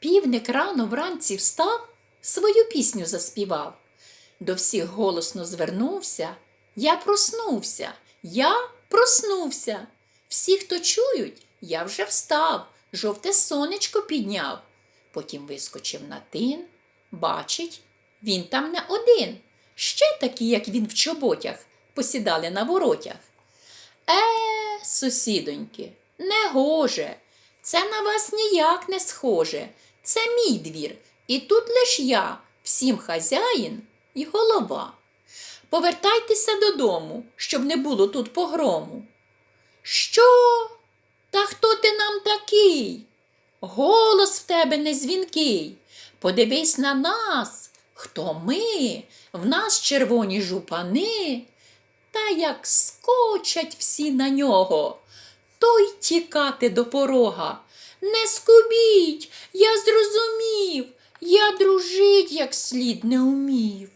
Півник рано вранці встав, свою пісню заспівав. До всіх голосно звернувся. Я проснувся, я проснувся. Всі, хто чують, я вже встав, жовте сонечко підняв. Потім вискочив на тин, бачить, він там не один. Ще такі, як він в чоботях, посідали на воротях. Е, сусідоньки, не гоже, це на вас ніяк не схоже. Це мій двір, і тут лиш я, всім хазяїн і голова. Повертайтеся додому, щоб не було тут погрому. Що? Та хто ти нам такий? Голос в тебе незвінкий. Подивись на нас, хто ми, в нас червоні жупани. Та як скочать всі на нього, то й тікати до порога. Не скубіть, я зрозумів, я дружить як слід не умів.